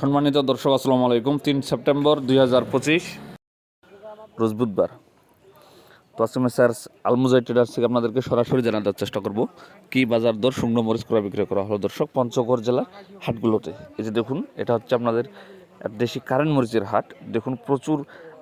সম্মানিত দর্শক, আসসালামু আলাইকুম। তিন সেপ্টেম্বর দুই হাজার পঁচিশ, রোজ বুধবার। তো আজকে স্যার আলমুজাই ট্রেডার্স থেকে আপনাদেরকে সরাসরি জানানোর চেষ্টা করব। কি বাজার দর, শুকনো মরিচ ক্রয়, বিক্রয় করা হলো দর্শক, পঞ্চগড় জেলার হাটগুলোতে। এই যে দেখুন, এটা হচ্ছে আপনাদের দেশি কারেন্ট মরিচের হাট। দেখুন, প্রচুর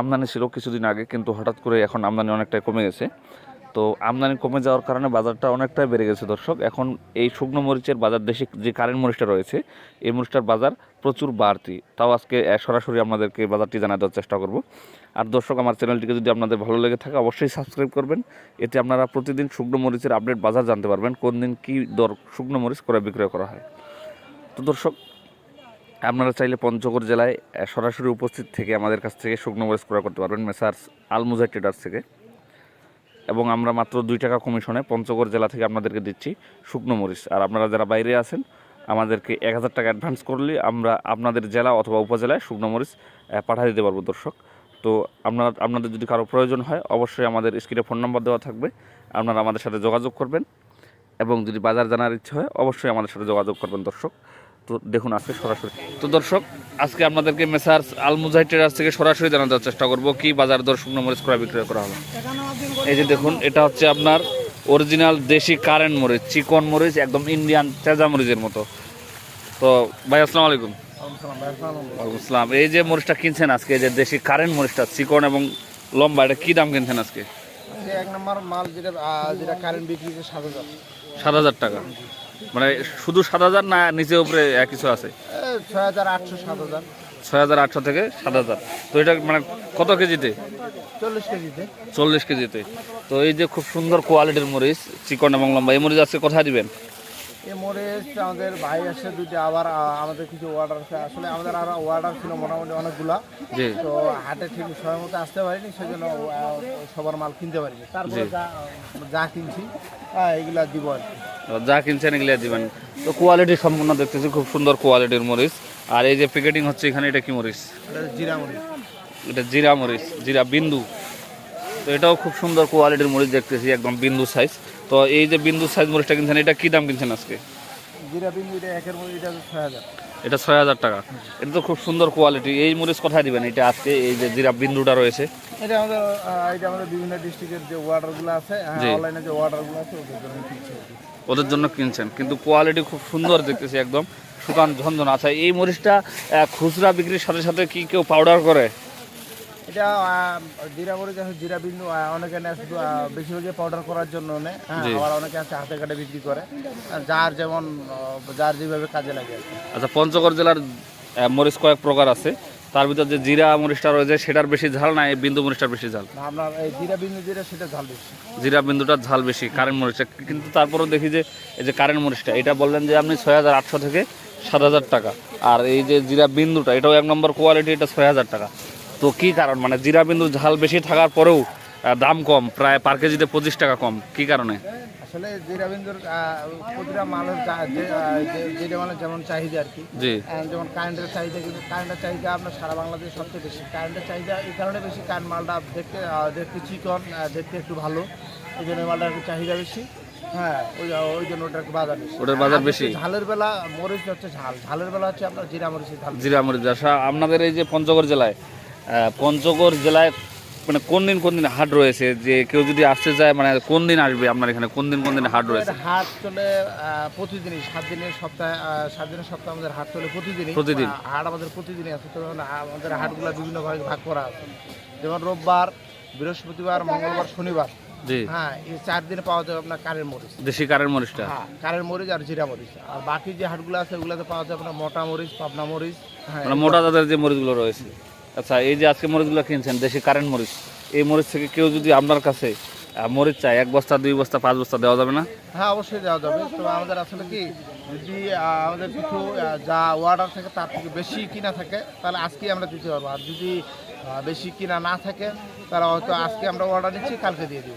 আমদানি ছিল কিছুদিন আগে, কিন্তু হঠাৎ করে এখন আমদানি অনেকটাই কমে গেছে। তো আমদানি কমে যাওয়ার কারণে বাজারটা অনেকটাই বেড়ে গেছে, দর্শক। এখন এই শুকনো মরিচের বাজার দেশে যে কারেন্ট মরিচটা রয়েছে, এই মরিচটার বাজার প্রচুর বাড়তি। তাও আজকে সরাসরি আপনাদেরকে বাজারটি জানা দেওয়ার চেষ্টা করব। আর দর্শক, আমার চ্যানেলটিকে যদি আপনাদের ভালো লেগে থাকে, অবশ্যই সাবস্ক্রাইব করবেন। এতে আপনারা প্রতিদিন শুকনো মরিচের আপডেট বাজার জানতে পারবেন, কোন দিন কী দর শুকনো মরিচ করে বিক্রয় করা হয়। তো দর্শক, আপনারা চাইলে পঞ্চগড় জেলায় সরাসরি উপস্থিত থেকে আমাদের কাছ থেকে শুকনো মরিচ ক্রয় করতে পারবেন, মেসার্স আলমুজা ট্রেডার্স থেকে। এবং আমরা মাত্র দুই টাকা কমিশনে পঞ্চগড় জেলা থেকে আপনাদেরকে দিচ্ছি শুকনো মরিচ। আর আপনারা যারা বাইরে আছেন, আমাদেরকে এক হাজার টাকা অ্যাডভান্স করলে আমরা আপনাদের জেলা অথবা উপজেলায় শুকনো মরিচ পাঠিয়ে দিতে পারব দর্শক। তো আপনারা, আপনাদের যদি কারও প্রয়োজন হয়, অবশ্যই আমাদের স্ক্রিনে ফোন নাম্বার দেওয়া থাকবে। আপনারা আমাদের সাথে যোগাযোগ করবেন এবং যদি বাজার জানার ইচ্ছে হয়, অবশ্যই আমাদের সাথে যোগাযোগ করবেন দর্শক। তো দেখুন আজকে সরাসরি। তো দর্শক আজকে আপনাদেরকে মেসার্স আলমুজাই ট্রেডার্স থেকে সরাসরি জানানোর চেষ্টা করব কি বাজার দর শুকনো মরিচ ক্রয় বিক্রয় করা হলো। এই যে দেখুন এটা হচ্ছে আপনার অরিজিনাল দেশি কারেন্ট মরিচ চিকন মরিচ একদম ইন্ডিয়ান তেজা মরিচের মতো। তো ভাই আসসালামু আলাইকুম। ওয়ালাইকুম আসসালাম। এই যে মরিচটা কিনছেন আজকে এই যে দেশি কারেন্ট মরিচটা চিকন এবং লম্বা এটা কি দাম কিনছেন আজকে? এক নম্বর মাল যেটা যেটা কারেন্ট বিক্রি সাত হাজার। সাত হাজার টাকা। মানে শুধু সাত হাজার না নিচে উপরে এক কিছু আছে? ছয় হাজার আটশো সাত হাজার। ছয় হাজার আটশো থেকে সাত হাজার। তো এটা মানে কত কেজিতে? চল্লিশ কেজিতে। চল্লিশ কেজিতে। তো এই যে খুব সুন্দর কোয়ালিটির মরিচ চিকন এবং লম্বা এই মরিচ আজকে কোথায় দিবেন? এই মরিচ আমাদের ভাই আসে দুইটা আবার আমাদের কিছু অর্ডার আছে। আসলে আমাদের আরও অর্ডার ছিল মোটামুটি অনেকগুলা। তো হাটে ঠিক সময় মতো আসতে পারিনি সেজন্য সবার মাল কিনতে পারিনি। তারপরে। যা যা কিনছি এগুলা দিব আর কি। যা কিনছেন এগুলো দিবেন। তো কোয়ালিটি সম্পূর্ণ দেখতেছি খুব সুন্দর কোয়ালিটির মরিচ। আর এই যে প্যাকেটিং হচ্ছে এখানে এটা কি মরিচ? এটা জিরা মরিচ। এটা জিরা মরিচ জিরা বিন্দু। তো এটাও খুব সুন্দর কোয়ালিটির মরিচ দেখতেছি একদম বিন্দু সাইজ তো এই যে বিন্দু সাইজ মরিচটা কিনছেন এটা কি দাম কিনছেন আজকে? জিরা বিন্দু এটা ছয় হাজার। টাকা। এটা তো খুব সুন্দর কোয়ালিটি এই মরিচ কোথায় দিবেন? এটা আজকে এই যে জিরা বিন্দুটা রয়েছে। এটা আমাদের এটা আমাদের বিভিন্ন ডিস্ট্রিক্টের যে আছে। অনলাইনে যে ওয়ার্ডারগুলো আছে। ওদের জন্য কিনছেন। কিন্তু কোয়ালিটি খুব সুন্দর দেখতেছি একদম। শুকান ঝনঝন। আচ্ছা এই মরিচটা খুচরা বিক্রির সাথে সাথে কি কেউ পাউডার করে? এটা জিরা মরিচ আছে জিরা বিন্দু অনেকে নেয় শুধু আহ, বেশিরভাগই পাউডার করার জন্য নেয়। হ্যাঁ আবার অনেকে আছে হাতে কাটে বিক্রি করে। যার যেমন যার যেভাবে কাজে লাগে আচ্ছা পঞ্চগড় জেলার মরিচ কয়েক প্রকার আছে। তার ভিতর যে জিরা মরিচটা রয়েছে সেটার বেশি ঝাল না এই বিন্দু মরিচটার বেশি ঝাল? আপনার এই জিরা বিন্দু যেটা সেটা ঝাল বেশি। জিরা বিন্দুটার ঝাল বেশি কারেন্ট মরিচটা। কিন্তু তারপরেও দেখি যে এই যে কারেন্ট মরিচটা এটা বললেন যে আপনি ছয় হাজার আটশো থেকে সাত হাজার টাকা। আর এই যে জিরা বিন্দুটা এটাও এক নম্বর কোয়ালিটি এটা ছয় হাজার টাকা। তো কি কারণ? মানে জিরা বিন্দু ঝাল বেশি থাকার পরেও দাম কম প্রায় পার কেজিতে পঁচিশ টাকা কম কি কারণে? আসলে জিরা বিন্দুর প্রতিটা মালের যেটা মানে যেমন চাহিদা আর কি যেমন কারেন্টের চাহিদা কিন্তু কারেন্টের চাহিদা আপনার সারা বাংলাদেশে সবচেয়ে বেশি। কারেন্টের চাহিদা এই কারণে বেশি কারেন্ট মালটা দেখতে দেখতে চিকন দেখতে একটু ভালো এই জন্য এই মালটার একটু চাহিদা বেশি। হ্যাঁ ওই ওই জন্য ওটার একটু বাজার বেশি। ওটার বাজার বেশি? ঝালের বেলা মরিচ হচ্ছে ঝাল। ঝালের বেলা হচ্ছে আপনার জিরা মরিচের ঝাল। জিরা মরিচ। আচ্ছা আপনাদের এই যে পঞ্চগড় জেলায় পঞ্চগড় জেলায় মানে কোন দিন কোন দিন হাট রয়েছে? যে কেউ যদি আসতে চায় মানে কোন দিন আসবে আপনার এখানে? কোন দিন কোন দিন হাট রয়েছে? হাট চলে প্রতিদিনই সাত দিনের সপ্তাহে সাত দিনের সপ্তাহে আমাদের হাট চলে প্রতিদিনই। প্রতিদিন? হাট আমাদের প্রতিদিনই আছে। তো আমাদের হাটগুলো বিভিন্ন ভাগে ভাগ করা আছে। যেমন রোববার বৃহস্পতিবার মঙ্গলবার শনিবার। হ্যাঁ এই চার দিনে পাওয়া যাবে আপনার কারের মরিচ। দেশি কারেন্ট মরিচটা? হ্যাঁ কারের মরিচ আর জিরা মরিচ। আর বাকি যে হাটগুলো আছে ওগুলোতে পাওয়া যাবে আপনার মোটা মরিচ পাবনা মরিচ। হ্যাঁ মানে মোটা দাদার যে মরিচগুলো রয়েছে। আচ্ছা এই যে আজকে মরিচগুলো কিনছেন দেশি কারেন্ট মরিচ এই মরিচ থেকে কেউ যদি আপনার কাছে মরিচ চায় এক বস্তা দুই বস্তা পাঁচ বস্তা দেওয়া যাবে না? হ্যাঁ অবশ্যই দেওয়া যাবে। তো আমাদের আসলে কি যদি আমাদের কিছু যা অর্ডার থাকে তার থেকে বেশি কিনা থাকে তাহলে আজকেই আমরা দিতে পারব। আর যদি বেশি কিনা না থাকে তাহলে হয়তো আজকে আমরা অর্ডার নিচ্ছি কালকে দিয়ে দিব।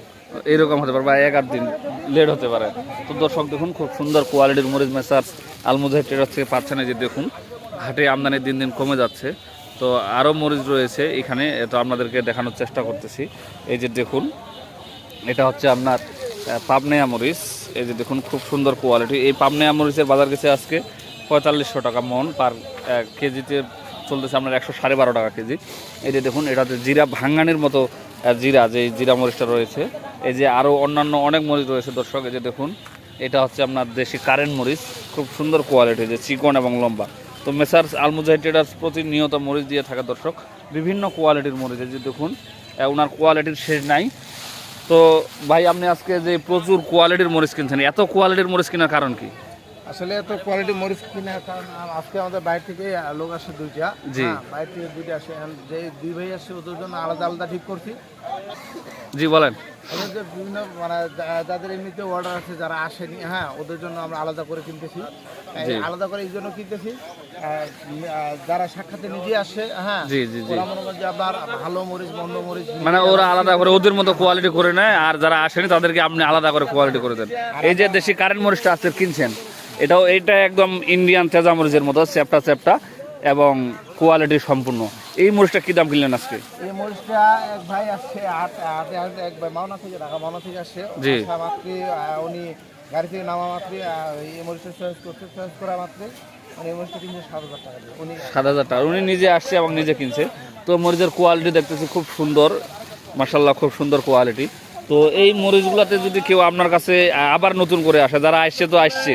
এইরকম হতে পারে বা এক আধ দিন লেট হতে পারে। তো দর্শক দেখুন খুব সুন্দর কোয়ালিটির মরিচ মেসার্স আলমুজাহ ট্রেডার থেকে পাচ্ছে না যে দেখুন হাটে আমদানি দিন দিন কমে যাচ্ছে। তো আরও মরিচ রয়েছে এখানে তো আপনাদেরকে দেখানোর চেষ্টা করতেছি। এই যে দেখুন, এটা হচ্ছে আপনার পাবনেয়া মরিচ। এই যে দেখুন, খুব সুন্দর কোয়ালিটি এই পাবনেয়া মরিচের বাজার গেছে আজকে পঁয়তাল্লিশশো টাকা মন পার কেজিতে চলতেছে আপনার একশো সাড়ে বারো টাকা কেজি। এই যে দেখুন, এটাতে জিরা ভাঙ্গানির মতো জিরা, যে জিরা মরিচটা রয়েছে। এই যে আরও অন্যান্য অনেক মরিচ রয়েছে দর্শক, এই যে দেখুন, এটা হচ্ছে আপনার দেশি কারেন্ট মরিচ। খুব সুন্দর কোয়ালিটি যে চিকন এবং লম্বা। তো মেসার্স আলমুজাহি ট্রেডার্স প্রতিনিয়ত মরিচ দিয়ে থাকা দর্শক, বিভিন্ন কোয়ালিটির মরিচ যে দেখুন ওনার কোয়ালিটির শেষ নাই। তো ভাই, আপনি আজকে যে প্রচুর কোয়ালিটির মরিচ কিনছেন, এত কোয়ালিটির মরিচ কেনার কারণ কি? আসলে এত কোয়ালিটি মরিচ কিনে কারণ আজকে আমাদের বাইরে থেকে লোক আসে দুইটা। জি। হ্যাঁ, বাইরে থেকে দুইটা আসে। যে দুই ভাই আসে ওদের জন্য আলাদা আলাদা ঠিক করছি। জি বলেন। ওদের বিভিন্ন মানে যাদের এমনিতে অর্ডার আছে যারা আসেনি হ্যাঁ ওদের জন্য আমরা আলাদা করে কিনতেছি। এই আলাদা করে এই জন্য কিনতেছি। যারা সাক্ষাতে নিজে আসে হ্যাঁ জি, জি, জি। মনে আপনার ভালো মরিচ মন্দ মরিচ মানে ওরা আলাদা করে ওদের মতো কোয়ালিটি করে নেয় আর যারা আসেনি তাদেরকে আপনি আলাদা করে কোয়ালিটি করে দেন। এই যে দেশি কারেন্ট মরিচটা আজকে কিনছেন এটাও এটা একদম ইন্ডিয়ান তেজা মরিচের মতো চ্যাপটা চ্যাপটা এবং কোয়ালিটি সম্পূর্ণ। এই মরিচটা কি দাম কিনলেন আজকে? এই মরিচটা এক ভাই আসছে আটে আটে এক ভাই মাওনা থেকে ঢাকা মাওনা থেকে আসছে। জি। আসা উনি গাড়ি থেকে নামা মাত্রই আহ, এই মরিচটা চয়েস করছে চয়েস করা কিনছে সাত হাজার টাকা উনি সাত হাজার টাকা। উনি নিজে আসছে এবং নিজে কিনছে। তো মরিচের কোয়ালিটি দেখতেছি খুব সুন্দর। মার্শাল্লাহ খুব সুন্দর কোয়ালিটি তো এই মরিচগুলোতে যদি কেউ আপনার কাছে আবার নতুন করে আসে যারা আসছে তো আসছে।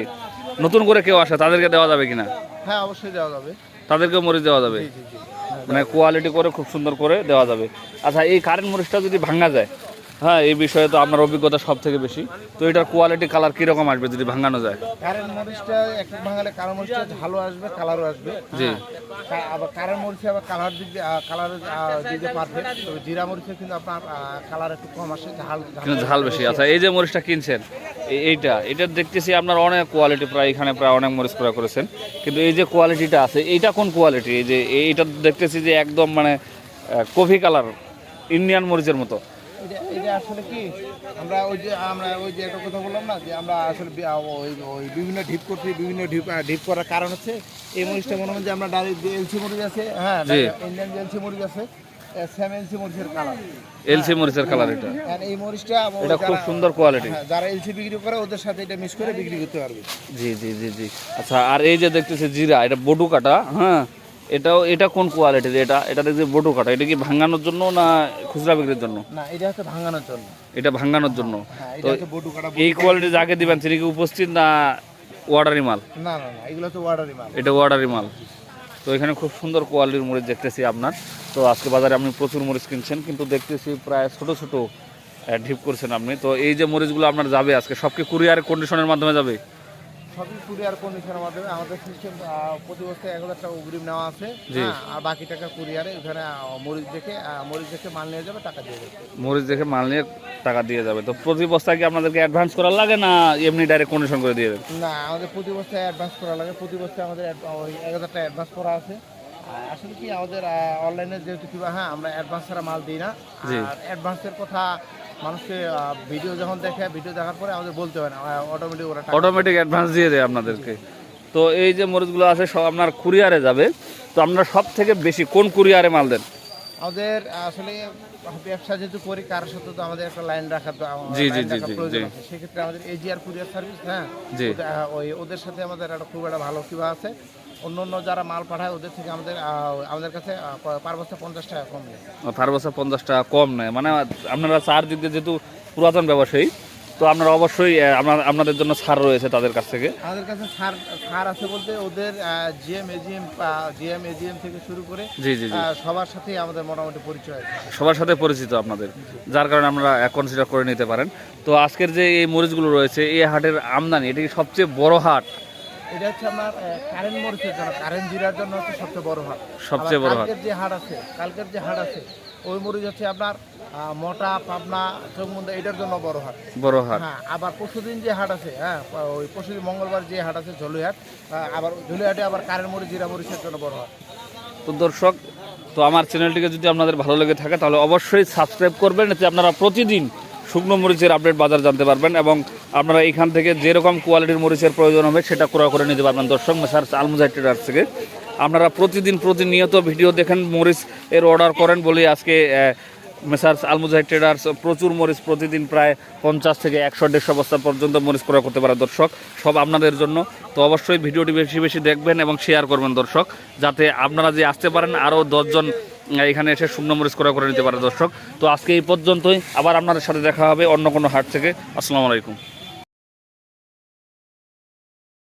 নতুন করে কেউ আসে তাদেরকে দেওয়া যাবে কিনা? হ্যাঁ অবশ্যই দেওয়া যাবে। তাদেরকেও মরিচ দেওয়া যাবে? মানে কোয়ালিটি করে খুব সুন্দর করে দেওয়া যাবে। আচ্ছা এই কারেন্ট মরিচটা যদি ভাঙা যায় হ্যাঁ এই বিষয়ে তো আপনার অভিজ্ঞতা সব থেকে বেশি। তো এটার কোয়ালিটি কালার কীরকম আসবে যদি ভাঙানো যায়? কারেন্ট মরিচটা এক এক ভাঙালে কালো মরিচটা ঝালও আসবে কালারও আসবে। জি। হ্যাঁ। আবার কারেন্ট মরিচে আবার কালার দিক কালার দিতে পারফেক্ট তবে জিরা মরিচে কিন্তু আপনার কালার একটু কম আসে ঝাল ঝাল বেশি আচ্ছা এই যে মরিচটা কিনছেন এইটা এটা দেখতেছি আপনার অনেক কোয়ালিটি প্রায় এখানে প্রায় অনেক মরিচ ক্রয় করেছেন। কিন্তু এই যে কোয়ালিটিটা আছে এইটা কোন কোয়ালিটি এই যে এইটা দেখতেছি যে একদম মানে কফি কালার ইন্ডিয়ান মরিচের মতো। এটা আসলে কি আমরা ওই যে আমরা ওই যে একটা কথা বললাম না যে আমরা আসলে ওই বিভিন্ন ঢিপ করছি বিভিন্ন ঢিপ ঢিপ করার কারণ হচ্ছে এই মরিচটা মনে হয় যে আমরা ডাইরেক্ট যে এলসি মরিচ আছে হ্যাঁ ইন্ডিয়ান যে এলসি মরিচ আছে সেম এলসি মরিচের কালার এলসি মরিচের কালার এটা। এই মরিচটা এটা খুব সুন্দর কোয়ালিটি হ্যাঁ, যারা এলসি বিক্রি করে ওদের সাথে এটা মিক্স করে বিক্রি করতে পারবে। জি জি জি জি। আচ্ছা আর এই যে দেখতেছি জিরা এটা বটু কাটা? হ্যাঁ এটাও এটা কোন কোয়ালিটির এটা? এটা দেখছি বটু কাটা। এটা কি ভাঙানোর জন্য না খুচরা বিক্রির জন্য? না এটা হচ্ছে ভাঙানোর জন্য। এটা ভাঙানোর জন্য। হ্যাঁ তো এই কোয়ালিটি যাকে দিবেন তিনি কি উপস্থিত না ওয়ার্ডারি মাল না না না এগুলো হচ্ছে ওয়াটারি মাল এটা ওয়ার্ডারি মাল তো এখানে খুব সুন্দর কোয়ালিটির মরিচ দেখতেছি আপনার। তো আজকে বাজারে আপনি প্রচুর মরিচ কিনছেন, কিন্তু দেখতেছি প্রায় ছোট ছোট ঢিপ করছেন আপনি। তো এই যে মরিচগুলো আপনার যাবে আজকে সবকে কুরিয়ার কন্ডিশনের মাধ্যমে যাবে? সবই কুরিয়ার কন্ডিশনের মাধ্যমে। আমাদের সিস্টেম প্রতি বছর এক হাজার টাকা অগ্রিম নেওয়া আছে। হ্যাঁ, আর বাকি টাকা কুরিয়ারে ওখানে মরিচ দেখে মরিচ দেখে মাল নিয়ে যাবে টাকা দিয়ে দেবে মরিচ দেখে মাল নিয়ে টাকা দিয়ে যাবে। তো প্রতি বস্তায় কি আপনাদেরকে অ্যাডভান্স করার লাগে না এমনি ডাইরেক্ট কন্ডিশন করে দিয়ে দেবেন না আমাদের প্রতি বছর অ্যাডভান্স করা লাগে। প্রতি বছর আমাদের এক হাজার টাকা অ্যাডভান্স করা আছে। আসলে কি আমাদের অনলাইনে যেহেতু কিবা হ্যাঁ আমরা অ্যাডভান্স ছাড়া মাল দিই না। আর অ্যাডভান্সের কথা মানুষকে ভিডিও যখন দেখে ভিডিও দেখার পরে আমাদের বলতে হয় না অটোমেটিক ওরা অটোমেটিক অ্যাডভান্স দিয়ে দেয় আপনাদেরকে। তো এই যে মরিচগুলো আছে সব আপনার কুরিয়ারে যাবে। তো আপনারা সব থেকে বেশি কোন কুরিয়ারে মাল দেন? আমাদের আসলে ব্যবসা যেহেতু করি কারোর সাথে তো আমাদের একটা লাইন রাখা তো জি, জি, জি, জি। সেক্ষেত্রে আমাদের এজিআর কুরিয়ার সার্ভিস হ্যাঁ? ওই ওদের সাথে আমাদের একটা খুব একটা ভালো কিবা আছে। অন্য অন্য যারা মাল পাঠায় ওদের থেকে আমাদের আমাদের কাছে পার বস্তা পঞ্চাশ টাকা কম নেয়। পার বছর পঞ্চাশ টাকা কম নেয়। মানে আপনারা চার দিক দিয়ে যেহেতু পুরাতন ব্যবসায়ী তো আপনারা অবশ্যই আপনাদের জন্য ছাড় রয়েছে তাদের কাছ থেকে। আমাদের কাছে সার সার আছে বলতে ওদের জিএম এজিএম জিএম এজিএম থেকে শুরু করে জি জি জি। সবার সাথেই আমাদের মোটামুটি পরিচয় সবার সাথে পরিচিত আপনাদের যার কারণে আমরা কনসিডার করে নিতে পারেন। তো আজকের যে এই মরিচগুলো রয়েছে এই হাটের আমদানি এটি সবচেয়ে বড় হাট। এটা হচ্ছে আপনার কারেন্ট মরিচের জন্য কারেন্ট জিরার জন্য হচ্ছে সবচেয়ে বড় হাট। সবচেয়ে বড় হাট। কালকের যে হাট আছে কালকের যে হাট আছে ওই মরিচ হচ্ছে আপনার মোটা পাবনা চৌমুন্দা এটার জন্য বড় হাট। বড় হাট। হ্যাঁ আবার পরশুদিন যে হাট আছে হ্যাঁ ওই পরশুদিন মঙ্গলবার যে হাট আছে ঝলুহাট আবার ঝলুহাটে আবার কারেন্ট মরিচ জিরা মরিচের জন্য বড় হাট। তো দর্শক তো আমার চ্যানেলটিকে যদি আপনাদের ভালো লেগে থাকে তাহলে অবশ্যই সাবস্ক্রাইব করবেন। এতে আপনারা প্রতিদিন শুকনো মরিচের আপডেট বাজার জানতে পারবেন এবং আপনারা এখান থেকে যেরকম কোয়ালিটির মরিচের প্রয়োজন হবে সেটা ক্রয় করে নিতে পারবেন দর্শক মেসার আলমুজাই ট্রেডার্স থেকে। আপনারা প্রতিদিন প্রতিনিয়ত ভিডিও দেখেন, মরিচ এর অর্ডার করেন বলে আজকে মেসার্স আলমুজাহিদ ট্রেডার্স প্রচুর মরিচ প্রতিদিন প্রায় পঞ্চাশ থেকে একশো, দেড়শো বস্তা পর্যন্ত মরিচ ক্রয় করতে পারে দর্শক। সব আপনাদের জন্য। তো অবশ্যই ভিডিওটি বেশি বেশি দেখবেন এবং শেয়ার করবেন দর্শক, যাতে আপনারা যে আসতে পারেন আরও দশজন এখানে এসে শুকনো মরিচ ক্রয় করে নিতে পারে দর্শক। তো আজকে এই পর্যন্তই। আবার আপনাদের সাথে দেখা হবে অন্য কোনো হাট থেকে। আসসালামু আলাইকুম।